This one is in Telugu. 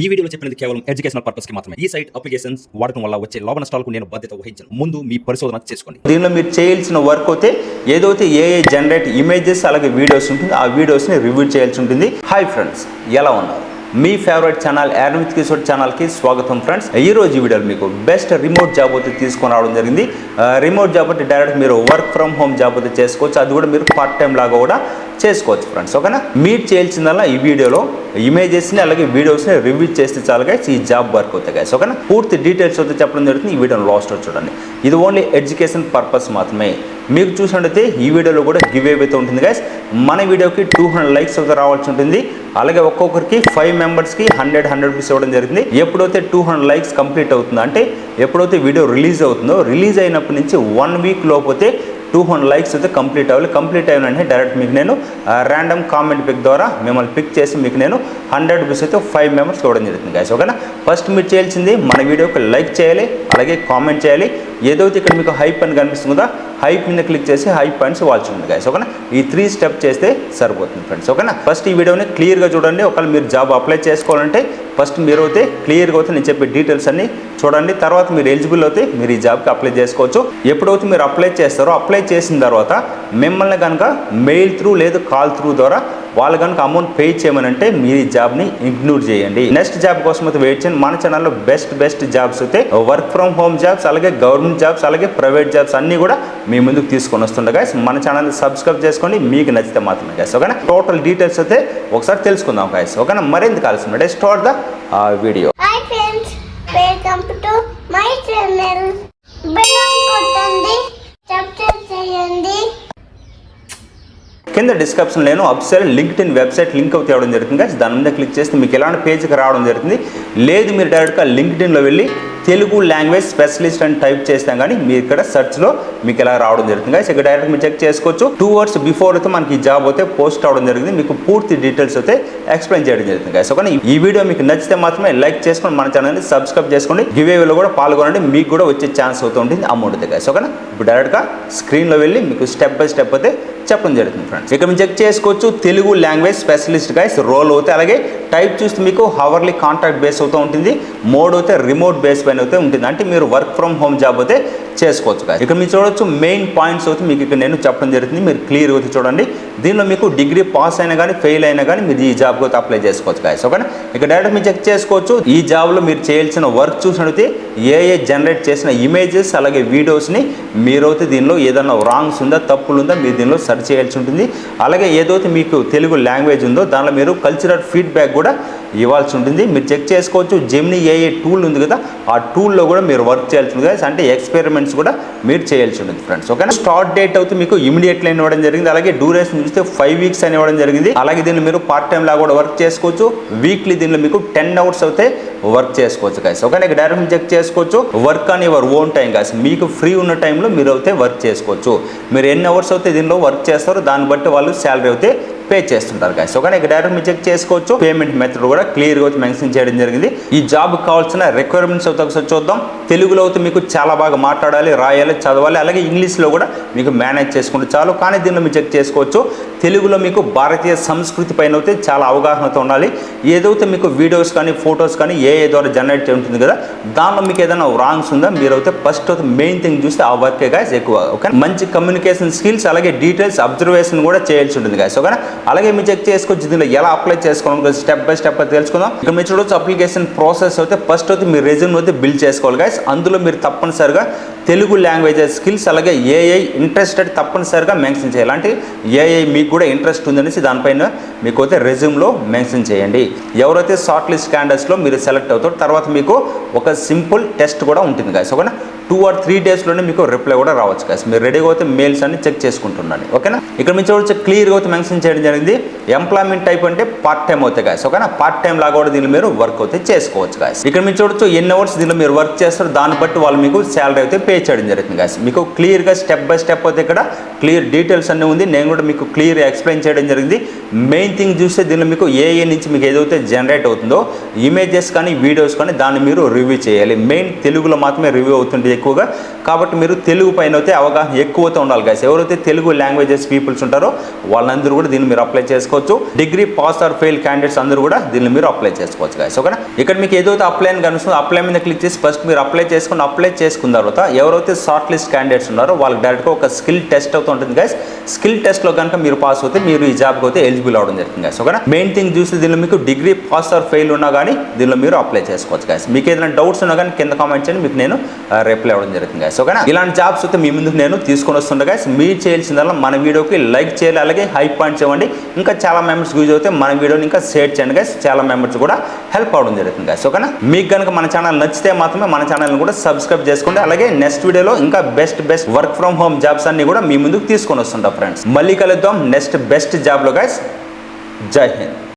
ఈ వీడియోలో చెప్పినది కేవలం ఎడ్యుకేషనల్ పర్పస్కి మాత్రమే. ఈ సైట్ అప్లికేషన్స్ వాడటం వల్ల వచ్చే లాభ నష్టాలకు నేను బాధ్యత వహించను. ముందు మీ పరిశోధన చేసుకోండి. దీనిలో మీరు చేయాల్సిన వర్క్ అయితే ఏదైతే ఏఐ జనరేట్ ఇమేజెస్ అలాగే వీడియోస్ ఉంటుంది ఆ వీడియోస్ని రివ్యూ చేయాల్సి ఉంటుంది. హాయ్ ఫ్రెండ్స్ ఎలా ఉన్నారు? మీ ఫేవరెట్ ఛానల్ యార్మిత్ కిషోర్ ఛానల్కి స్వాగతం ఫ్రెండ్స్ ఈ రోజు ఈ వీడియోలో మీకు బెస్ట్ రిమోట్ జాబ్ అయితే తీసుకొని రావడం జరిగింది రిమోట్ జాబ్ అయితే డైరెక్ట్ మీరు వర్క్ ఫ్రమ్ హోమ్ జాబ్ అయితే చేసుకోవచ్చు. అది కూడా మీరు పార్ట్ టైం లాగా కూడా చేసుకోవచ్చు ఫ్రెండ్స్ ఓకేనా మీరు చేయాల్సిందల్లా ఈ వీడియోలో ఇమేజెస్ని అలాగే వీడియోస్ని రివ్యూ చేస్తే చాలు గైస్ ఈ జాబ్ వర్క్ అవుతాయి గైస్ ఓకేనా పూర్తి డీటెయిల్స్ అయితే చెప్పడం జరుగుతుంది. ఈ వీడియోలో లాస్ట్ చూడండి. ఇది ఓన్లీ ఎడ్యుకేషన్ పర్పస్ మాత్రమే. మీకు చూసినట్టయితే ఈ వీడియోలో కూడా గివ్ అయితే ఉంటుంది గైస్ మన వీడియోకి టూ హండ్రెడ్ లైక్స్ అయితే రావాల్సి ఉంటుంది. అలాగే ఒక్కొక్కరికి ఫైవ్ మెంబర్స్కి హండ్రెడ్ హండ్రెడ్ రూపీస్ ఇవ్వడం జరిగింది. ఎప్పుడైతే టూ హండ్రెడ్ లైక్స్ కంప్లీట్ అవుతుందో అంటే ఎప్పుడైతే వీడియో రిలీజ్ అవుతుందో రిలీజ్ అయినప్పటి నుంచి వన్ వీక్ లోపోతే టూ హండ్రెడ్ లైక్స్ అయితే కంప్లీట్ అవ్వాలి. కంప్లీట్ అయిన వెంటనే డైరెక్ట్ మీకు నేను ర్యాండమ్ కామెంట్ పిక్ ద్వారా మిమ్మల్ని పిక్ చేసి మీకు నేను హండ్రెడ్ రూపీస్ అయితే ఫైవ్ మెంబర్స్ ఇవ్వడం జరుగుతుంది గైస్ ఓకేనా ఫస్ట్ మీరు చేయాల్సింది మన వీడియోకి లైక్ చేయాలి అలాగే కామెంట్ చేయాలి. ఏదైతే ఇక్కడ మీకు హైప్ అని కనిపిస్తుందో హైప్ మీద క్లిక్ చేసి హైప్ పాయింట్స్ వాల్చుంది గైస్ ఓకేనా? ఈ త్రీ స్టెప్ చేస్తే సరిపోతుంది ఫ్రెండ్స్ ఓకేనా? ఫస్ట్ ఈ వీడియోని క్లియర్గా చూడండి ఒకవేళ మీరు జాబ్ అప్లై చేసుకోవాలంటే ఫస్ట్ మీరు అయితే క్లియర్గా అయితే నేను చెప్పే డీటెయిల్స్ అన్ని చూడండి తర్వాత మీరు ఎలిజిబుల్ అయితే మీరు ఈ జాబ్కి అప్లై చేసుకోవచ్చు. ఎప్పుడైతే మీరు అప్లై చేస్తారో అప్లై చేసిన తర్వాత మిమ్మల్ని కనుక మెయిల్ త్రూ లేదు కాల్ త్రూ ద్వారా వాళ్ళు కనుక అమౌంట్ పే చేయమని అంటే మీరు ఈ జాబ్ని ఇగ్నోర్ చేయండి. నెక్స్ట్ జాబ్ కోసం అయితే వెయిట్ చేయండి. మన ఛానల్లో బెస్ట్ బెస్ట్ జాబ్స్ అయితే వర్క్ ఫ్రమ్ హోమ్ జాబ్స్ అలాగే గవర్నమెంట్ జాబ్స్ అలాగే ప్రైవేట్ జాబ్స్ అన్నీ కూడా మీ ముందుకు తీసుకొని వస్తుండే. గైస్ మన ఛానల్ సబ్స్క్రైబ్ చేసుకోండి మీకు నచ్చితే మాత్రమే గైస్ ఓకేనా టోటల్ డీటెయిల్స్ అయితే ఒకసారి తెలుసుకుందాం గైస్ ఓకేనా మరింత కాల్సిన start the video hi friends welcome to my channel bell కొట్టండి సబ్స్క్రైబ్ చేయండి. కింద డిస్క్రిప్షన్ నేను అప్సెల్ లింక్డ్ ఇన్ వెబ్సైట్ లింక్ అవుతే ఇవ్వడం జరుగుతుంది. దాని మీద క్లిక్ చేస్తే మీకు ఎలాంటి పేజ్కి రావడం జరుగుతుంది. లేదు మీరు డైరెక్ట్గా లింక్డ్ ఇన్లో వెళ్ళి తెలుగు లాంగ్వేజ్ స్పెషలిస్ట్ అని టైప్ చేస్తాం కానీ మీరు ఇక్కడ సెర్చ్లో మీకు ఎలా రావడం జరుగుతుంది. కానీ ఇక్కడ డైరెక్ట్ మీరు చెక్ చేసుకోవచ్చు. టూ అవర్స్ బిఫోర్ అయితే మనకి జాబ్ అయితే పోస్ట్ అవడం జరిగింది మీకు పూర్తి డీటెయిల్స్ అయితే ఎక్స్ప్లెయిన్ చేయడం జరుగుతుంది. Guys. ఓకే ఈ వీడియో మీకు నచ్చితే మాత్రమే లైక్ చేసుకొని మన ఛానల్ని సబ్స్క్రైబ్ చేసుకోండి. గివేలో కూడా పాల్గొనండి. మీకు కూడా వచ్చే ఛాన్స్ అవుతుంటుంది అమౌంట్ అయితే guys. ఓకేనా? ఇప్పుడు డైరెక్ట్గా స్క్రీన్లో వెళ్ళి మీకు స్టెప్ బై స్టెప్ అయితే చెప్పడం జరుగుతుంది ఫ్రెండ్స్ ఇక్కడ మీరు చెక్ చేసుకోవచ్చు. Telugu language specialist guys role అవుతాయి. అలాగే టైప్ చూస్తే మీకు హవర్లీ కాంట్రాక్ట్ బేస్ అవుతూ ఉంటుంది మోడ్ అయితే రిమోట్ బేస్ పైన అయితే ఉంటుంది. అంటే మీరు వర్క్ ఫ్రమ్ హోమ్ జాబ్ అయితే చేసుకోవచ్చు guys. ఇక్కడ మీరు చూడొచ్చు మెయిన్ పాయింట్స్ అయితే మీకు ఇక్కడ నేను చెప్పడం జరుగుతుంది. మీరు క్లియర్ అయితే చూడండి. దీనిలో మీకు డిగ్రీ పాస్ అయినా కానీ ఫెయిల్ అయినా కానీ మీరు ఈ జాబ్కి అయితే అప్లై చేసుకోవచ్చు గాయస్ ఓకేనా? ఇక్కడ డైరెక్ట్ మీరు చెక్ చేసుకోవచ్చు. ఈ జాబ్లో మీరు చేయాల్సిన వర్క్ చూసినట్టు ఏ ఏ జనరేట్ చేసిన ఇమేజెస్ అలాగే వీడియోస్ని మీరైతే దీనిలో ఏదైనా రాంగ్స్ ఉందా తప్పులు ఉందా మీరు దీనిలో సెర్చ్ చేయాల్సి ఉంటుంది. అలాగే ఏదైతే మీకు తెలుగు లాంగ్వేజ్ ఉందో దానిలో మీరు కల్చరల్ ఫీడ్బ్యాక్ కూడా ఇవ్వాల్సి ఉంటుంది. మీరు చెక్ చేసుకోవచ్చు. జెమిని ఏఏ టూల్ ఉంది కదా ఆ టూల్లో కూడా మీరు వర్క్ చేయాల్సి ఉంటుంది. అంటే ఎక్స్పెరిమెంట్స్ కూడా మీరు చేయాల్సి ఉంటుంది ఫ్రెండ్స్ ఓకేనా స్టార్ట్ డేట్ అయితే మీకు ఇమీడియట్లీ అని ఇవ్వడం జరిగింది. అలాగే డ్యూరేషన్ చూస్తే ఫైవ్ వీక్స్ అని ఇవ్వడం జరిగింది. అలాగే దీన్ని మీరు పార్ట్ టైం లాగా కూడా వర్క్ చేసుకోవచ్చు. వీక్లీ దీనిలో మీకు టెన్ అవర్స్ అయితే వర్క్ చేసుకోవచ్చు గైస్ ఓకే డైరెక్ట్ చెక్ చేసుకోవచ్చు. వర్క్ అని యువర్ ఓన్ టైం గైస్ మీకు ఫ్రీ ఉన్న టైంలో మీరు అయితే వర్క్ చేసుకోవచ్చు. మీరు ఎన్ని అవర్స్ అయితే దీనిలో వర్క్ చేస్తారో దాన్ని బట్టి వాళ్ళు శాలరీ అయితే పే చేస్తుంటారు గైస్ ఓకే ఇక్కడ డైరెక్ట్ మీరు చెక్ చేసుకోవచ్చు. పేమెంట్ మెథడ్ కూడా క్లియర్గా వచ్చి మెన్షన్ చేయడం జరిగింది. ఈ జాబ్ కావాల్సిన రిక్వైర్మెంట్స్ ఒకసారి చూద్దాం. తెలుగులో అయితే మీకు చాలా బాగా మాట్లాడాలి రాయాలి చదవాలి. అలాగే ఇంగ్లీష్లో కూడా మీకు మేనేజ్ చేసుకుంటే చాలు. కానీ దీనిలో మీరు చెక్ చేసుకోవచ్చు. తెలుగులో మీకు భారతీయ సంస్కృతి పైన అయితే చాలా అవగాహనతో ఉండాలి. ఏదైతే మీకు వీడియోస్ కానీ ఫొటోస్ కానీ ఏ ఏ ద్వారా జనరేట్ ఉంటుంది కదా దానిలో మీకు ఏదైనా రాంగ్స్ ఉందా మీరు అయితే ఫస్ట్ అయితే మెయిన్ థింగ్ చూస్తే ఆ వర్కే గాయస్ ఎక్కువ. ఓకే మంచి కమ్యూనికేషన్ స్కిల్స్ అలాగే డీటెయిల్స్ అబ్జర్వేషన్ కూడా చేయాల్సి ఉంటుంది గాయస్ ఓకేనా అలాగే మీరు చెక్ చేసుకోవచ్చు దీనిలో ఎలా అప్లై చేసుకోవడం స్టెప్ బై స్టెప్ అయితే తెలుసుకుందాం. ఇక్కడ మీరు చూడొచ్చు అప్లికేషన్ ప్రాసెస్ అయితే ఫస్ట్ అయితే మీరు రెజ్యూమ్ అయితే బిల్డ్ చేసుకోవాలి గాయస్ అందులో మీరు తప్పనిసరిగా తెలుగు లాంగ్వేజ్ స్కిల్స్ అలాగే ఏఐ ఇంట్రెస్టెడ్ తప్పనిసరిగా మెన్షన్ చేయాలి. అంటే ఏఐ మీకు కూడా ఇంట్రెస్ట్ ఉందనేసి దానిపైన మీకు అయితే రెజ్యూమ్లో మెన్షన్ చేయండి. ఎవరైతే షార్ట్ లిస్ట్ క్యాండల్స్లో మీరు సెలెక్ట్ అవుతారో తర్వాత మీకు ఒక సింపుల్ టెస్ట్ కూడా ఉంటుంది గాయస్ ఓకేనా? టూ ఆర్ త్రీ డేస్లోనే మీకు రిప్లై కూడా రావచ్చు కాస్ మీరు రెడీగా అయితే మెయిల్స్ అన్ని చెక్ చేసుకుంటున్నాను ఓకేనా? ఇక్కడ నుంచి చూడొచ్చు క్లియర్గా అయితే మెన్షన్ చేయడం జరిగింది. ఎంప్లాయ్మెంట్ టైప్ అంటే పార్ట్ టైం అవుతాయి కాస్ ఓకేనా? పార్ట్ టైం లాగా కూడా దీనిలో మీరు వర్క్ అయితే చేసుకోవచ్చు కాస్ ఇక్కడ నుంచి చూడొచ్చు ఎన్ని అవర్స్ దీనిలో మీరు వర్క్ చేస్తారో దాన్ని బట్టి వాళ్ళు మీకు శాలరీ అయితే పే చేయడం జరుగుతుంది గాయస్ మీకు క్లియర్గా స్టెప్ బై స్టెప్ అయితే ఇక్కడ క్లియర్ డీటెయిల్స్ అన్నీ ఉంది. నేను కూడా మీకు క్లియర్ ఎక్స్ప్లెయిన్ చేయడం జరిగింది. మెయిన్ థింగ్ చూస్తే దీనిలో మీకు ఏఏ నుంచి మీకు ఏదైతే జనరేట్ అవుతుందో ఇమేజెస్ కానీ వీడియోస్ కానీ దాన్ని మీరు రివ్యూ చేయాలి. మెయిన్ తెలుగులో మాత్రమే రివ్యూ అవుతుంది ఎక్కువగా. కాబట్టి మీరు తెలుగు పైన అయితే అవగాహన ఎక్కువతో ఉండాలి గైస్ ఎవరైతే తెలుగు లాంగ్వేజెస్ పీపుల్స్ ఉంటారో వాళ్ళందరూ కూడా దీన్ని మీరు అప్లై చేసుకోవచ్చు. Degree pass or fail candidates అందరూ కూడా దీన్ని మీరు అప్లై చేసుకోవచ్చు గైస్ ఓకేనా ఇక్కడ మీకు ఏదైతే అప్లై అని కనిపిస్తుందో అప్లై మీద క్లిక్ చేసి ఫస్ట్ మీరు అప్లై చేసుకుని అప్లై చేసుకున్న తర్వాత ఎవరైతే షార్ట్ లిస్ట్ క్యాండిడేట్స్ ఉన్నారో వాళ్ళకి డైరెక్ట్గా ఒక స్కిల్ టెస్ట్ అవుతూ ఉంటుంది గైస్ స్కిల్ టెస్ట్లో కనుక మీరు పాస్ అవుతే మీరు ఈ జాబ్కి అయితే ఎలిజిబుల్ అవడం జరుగుతుంది సో ఓకేనా? మెయిన్ థింగ్ చూస్తే దీనిలో మీకు డిగ్రీ పాస్ ఆర్ ఫెయిల్ ఉన్నా కానీ దీనిలో మీరు అప్లై చేసుకోవచ్చు గైస్ మీకు ఏదైనా డౌట్స్ ఉన్నా కానీ కింద కామెంట్ చేయండి మీకు నేను రిప్లై అవ్వడం జరుగుతుంది గైస్ ఓకేనా? ఇలాంటి జాబ్స్ అయితే మీ ముందుకు నేను తీసుకొని వస్తుండే గైస్ మీరు చేయాల్సిందల్లా మన వీడియోకి లైక్ చేయాలి అలాగే హై పాయింట్స్ ఇవ్వండి. ఇంకా చాలా మెంబర్స్ యూజ్ అవుతే మన వీడియోని ఇంకా షేర్ చేయండి గైస్ చాలా మెంబర్స్ కూడా హెల్ప్ అవడం జరుగుతుంది గైస్ ఓకేనా? మీకు కనుక మన ఛానల్ నచ్చితే మాత్రమే మన ఛానల్ని కూడా సబ్స్క్రైబ్ చేసుకోండి. అలాగే నెక్స్ట్ వీడియోలో ఇంకా best best work from home jobs అన్ని కూడా మీ ముందుకు తీసుకొని వస్తుంటాం. ఫ్రెండ్స్ మళ్ళీ కలుద్దాం నెక్స్ట్ బెస్ట్ జాబ్లో గైస్ జై హింద్